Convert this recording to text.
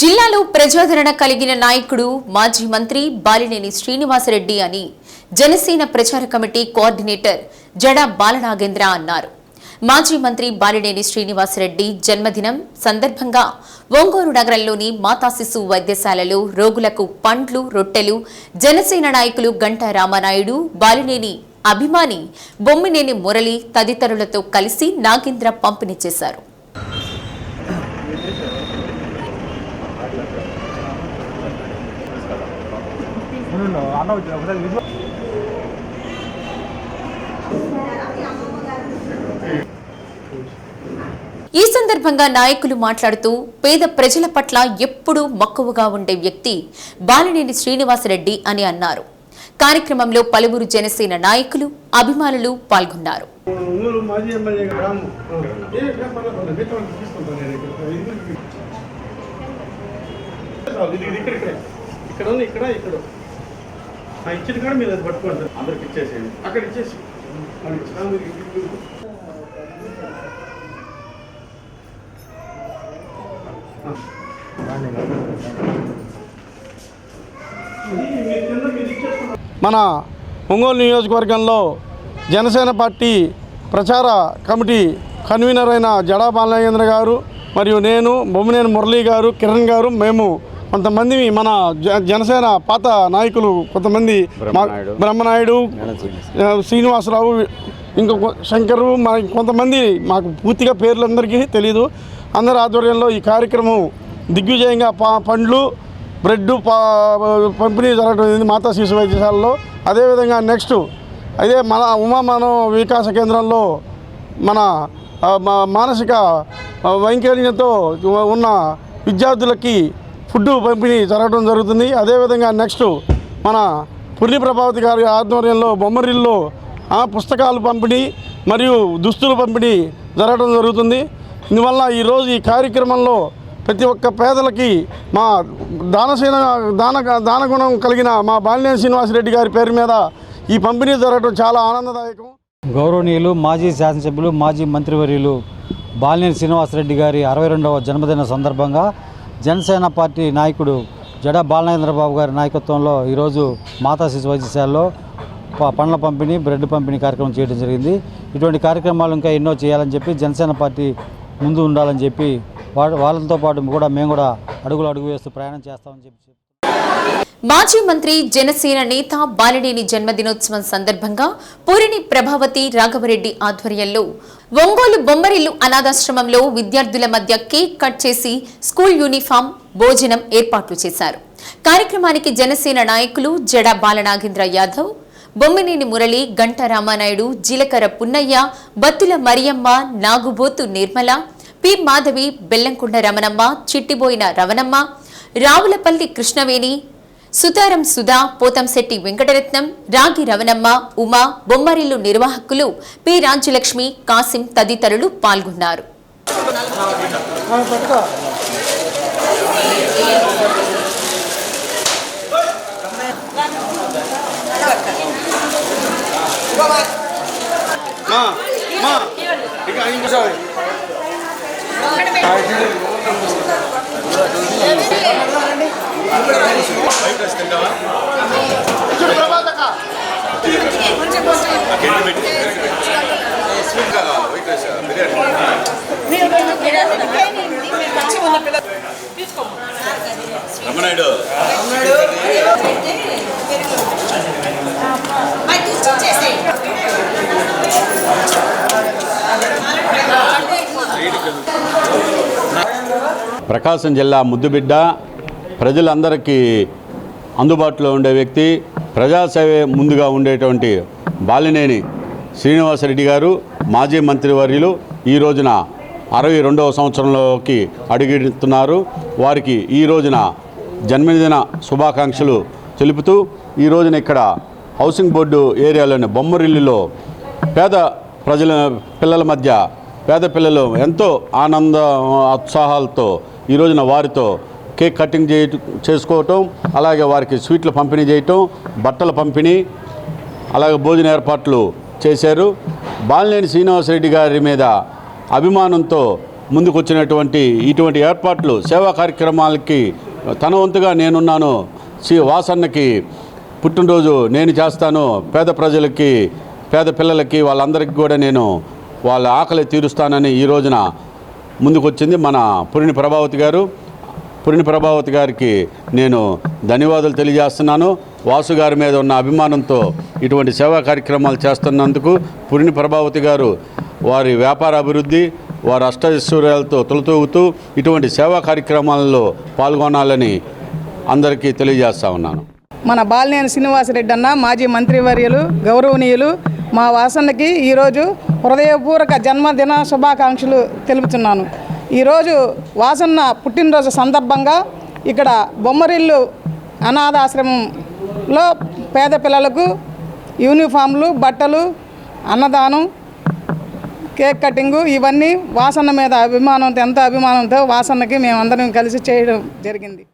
జిల్లాలో ప్రజాదరణ కలిగిన నాయకుడు మాజీ మంత్రి బాలినేని శ్రీనివాసరెడ్డి అని జనసేన ప్రచార కమిటీ కోఆర్డినేటర్ జడా బాలనాగేంద్ర అన్నారు. మాజీ మంత్రి బాలినేని శ్రీనివాసరెడ్డి జన్మదినం సందర్భంగా ఒంగోలు నగరంలోని మాతా శిశు వైద్యశాలలో రోగులకు పండ్లు రొట్టెలు జనసేన నాయకులు గంటా రామానాయుడు బాలినేని అభిమాని బొమ్మినేని మురళి తదితరులతో కలిసి నాగేంద్ర పంపిణీ చేశారు. అన్న వచ్చి ఒకసారి విజువల్ ఈ సందర్భంగా నాయకులు మాట్లాడుతూ పేద ప్రజల పట్ల ఎప్పుడూ మక్కువగా ఉండే వ్యక్తి బాలినేని శ్రీనివాసరెడ్డి అని అన్నారు. కార్యక్రమంలో పలువురు జనసేన నాయకులు అభిమానులు పాల్గొన్నారు. ఇక్కడ. ఇక్కడ ఇక్కడే. ఇక్కడ ఉంది ఇక్కడ ఇక్కడ ఆ ఇచ్చిన కూడా మీరు అది పట్టుకోండి. సార్ అందరికి ఇచ్చేసేయండి. అక్కడ ఇచ్చేసి. మన ఒంగోలు నియోజకవర్గంలో జనసేన పార్టీ ప్రచార కమిటీ కన్వీనర్ అయిన జడా బాలనాగేంద్ర గారు మరియు నేను బొమ్మనేని మురళీ గారు కిరణ్ గారు మేము కొంతమంది మన జనసేన పాత నాయకులు కొంతమంది మా- బ్రహ్మనాయుడు. శ్రీనివాసరావు. ఇంకొక శంకరు మా కొంతమంది మాకు పూర్తిగా పేర్లందరికీ తెలీదు. అందరి ఆధ్వర్యంలో ఈ కార్యక్రమం దిగ్విజయంగా పా పండ్లు బ్రెడ్ పా పంపిణీ జరగడం మాతా శిశు వైద్యశాలలో. అదేవిధంగా నెక్స్ట్ అదే మన ఉమా మనో వికాస కేంద్రంలో మన మానసిక ఆ, వైకల్యంతో ఉన్న విద్యార్థులకి ఫుడ్ పంపిణీ జరగడం జరుగుతుంది. అదేవిధంగా నెక్స్ట్ మన పుర్లి ప్రభావతి గారి ఆధ్వర్యంలో బొమ్మరిల్లో ఆ, పుస్తకాలు పంపిణీ మరియు దుస్తులు పంపిణీ జరగడం జరుగుతుంది. ఇందువల్ల ఈరోజు ఈ కార్యక్రమంలో ప్రతి ఒక్క పేదలకి మా దానసేన దాన దానగుణం కలిగిన మా బాలినేని శ్రీనివాసరెడ్డి గారి పేరు మీద ఈ పంపిణీ జరగడం చాలా ఆనందదాయకం. గౌరవనీయులు మాజీ శాసనసభ్యులు మాజీ మంత్రివర్యులు బాలినేని శ్రీనివాసరెడ్డి గారి అరవై రెండవ జన్మదిన సందర్భంగా జనసేన పార్టీ నాయకుడు జడా బాలనేంద్రబాబు గారి నాయకత్వంలో ఈరోజు మాతా శిశు వైద్యశాలలో ప- పండ్ల పంపిణీ బ్రెడ్ పంపిణీ కార్యక్రమం చేయడం జరిగింది. ఇటువంటి కార్యక్రమాలు ఇంకా ఎన్నో చేయాలని చెప్పి జనసేన పార్టీ ముందు ఉండాలని చెప్పి వాళ్ళతో పాటు కూడా మేము కూడా అడుగులు అడుగు వేస్తూ ప్రయాణం చేస్తామని చెప్పి మాజీ మంత్రి జనసేన నేత బాలినేని జన్మదినోత్సవం సందర్భంగా పూరిని ప్రభావతి రాఘవరెడ్డి ఆధ్వర్యంలో ఒంగోలు బొమ్మరిల్లు అనాథాశ్రమంలో విద్యార్థుల మధ్య కేక్ కట్ చేసి స్కూల్ యూనిఫామ్ భోజనం ఏర్పాట్లు చేశారు. కార్యక్రమానికి జనసేన నాయకులు జడ బాలనాగేంద్ర యాదవ్ బొమ్మినేని మురళి గంట రామానాయుడు జీలకర్ర పున్నయ్య బత్తుల మరియమ్మ నాగుబోతు నిర్మల పి మాధవి బెల్లంకొండ రమణమ్మ చిట్టిబోయిన రవణమ్మ రావులపల్లి కృష్ణవేణి సుతారం సుధా పోతంశెట్టి వెంకటరత్నం రాగి రవణమ్మ ఉమా బొమ్మరిల్లు నిర్వాహకులు పి. రాజ్యలక్ష్మి కాసిం తదితరులు పాల్గొన్నారు. మా మా. ఇక ఇంకోసారి రమణాయుడు ప్రకాశం జిల్లా ముద్దుబిడ్డ ప్రజలందరికీ అందుబాటులో ఉండే వ్యక్తి ప్రజాసేవే ముందుగా ఉండేటువంటి బాలినేని శ్రీనివాసరెడ్డి గారు మాజీ మంత్రివర్యులు ఈ రోజున అరవై రెండవ సంవత్సరంలోకి అడుగుతున్నారు. వారికి ఈ రోజున జన్మదిన శుభాకాంక్షలు తెలుపుతూ ఈ రోజున ఇక్కడ హౌసింగ్ బోర్డు ఏరియాలోని బొమ్మరిల్లులో పేద ప్రజల పిల్లల మధ్య పేద పిల్లలు ఎంతో ఆనంద ఉత్సాహాలతో ఈ రోజున వారితో కేక్ కటింగ్ చేయ చేసుకోవటం అలాగే వారికి స్వీట్లు పంపిణీ చేయటం బట్టల పంపిణీ అలాగే భోజన ఏర్పాట్లు చేశారు. బాలినేని శ్రీనివాసరెడ్డి గారి మీద అభిమానంతో ముందుకొచ్చినటువంటి ఇటువంటి ఏర్పాట్లు సేవా కార్యక్రమాలకి తన వంతుగా నేనున్నాను. శ్రీ వాసన్నకి పుట్టినరోజు నేను చేస్తాను. పేద ప్రజలకి పేద పిల్లలకి వాళ్ళందరికీ కూడా నేను వాళ్ళ ఆకలి తీరుస్తానని ఈ రోజున ముందుకొచ్చింది మన పురిని ప్రభావతి గారు. పురిని ప్రభావతి గారికి నేను ధన్యవాదాలు తెలియజేస్తున్నాను. వాసు గారి మీద ఉన్న అభిమానంతో ఇటువంటి సేవా కార్యక్రమాలు చేస్తున్నందుకు పురిని ప్రభావతి గారు వారి వ్యాపార అభివృద్ధి వారి అష్టైశ్వర్యాలతో తొలతూగుతూ ఇటువంటి సేవా కార్యక్రమాల్లో పాల్గొనాలని అందరికీ తెలియజేస్తా ఉన్నాను. మన బాలినేని శ్రీనివాసరెడ్డి అన్న మాజీ మంత్రివర్యులు గౌరవనీయులు మా వాసన్నకి ఈరోజు హృదయపూర్వక జన్మదిన శుభాకాంక్షలు తెలుపుతున్నాను. ఈరోజు వాసన్న పుట్టినరోజు సందర్భంగా ఇక్కడ బొమ్మరిల్లు అనాథాశ్రమంలో పేద పిల్లలకు యూనిఫామ్లు బట్టలు అన్నదానం కేక్ కటింగు ఇవన్నీ వాసన్న మీద అభిమానంతో ఎంత అభిమానంతో వాసన్నకి మేమందరం కలిసి చేయడం జరిగింది.